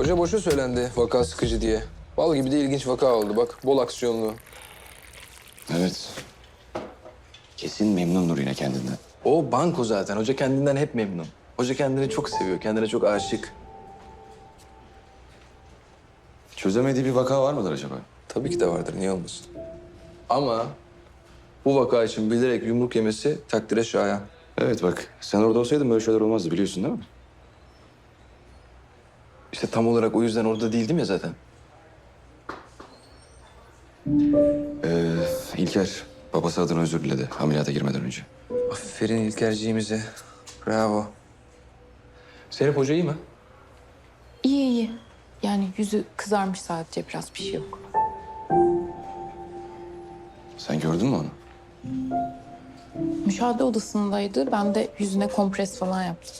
Hoca boşa söylendi vaka sıkıcı diye. Bal gibi de ilginç vaka oldu bak. Bol aksiyonlu. Evet. Kesin memnundur yine kendinden. O banko zaten. Hoca kendinden hep memnun. Hoca kendini çok seviyor. Kendine çok aşık. Çözemediği bir vaka var mıdır acaba? Tabii ki de vardır. Niye olmasın? Ama bu vaka için bilerek yumruk yemesi takdire şayan. Evet bak sen orada olsaydın böyle şeyler olmazdı biliyorsun değil mi? İşte tam olarak o yüzden orada değildim ya zaten. Ee, İlker babası adına özür diledi ameliyata girmeden önce. Aferin İlkerciğimize. Bravo. Serap Hoca iyi mi? İyi iyi. Yani yüzü kızarmış sadece biraz bir şey yok. Sen gördün mü onu? Müşahede odasındaydı. Ben de yüzüne kompres falan yaptım.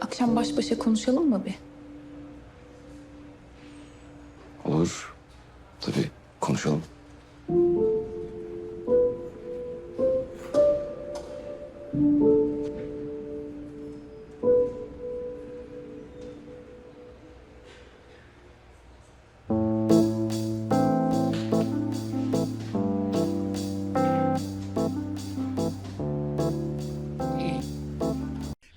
Akşam baş başa konuşalım mı bir? Olur. Tabii konuşalım.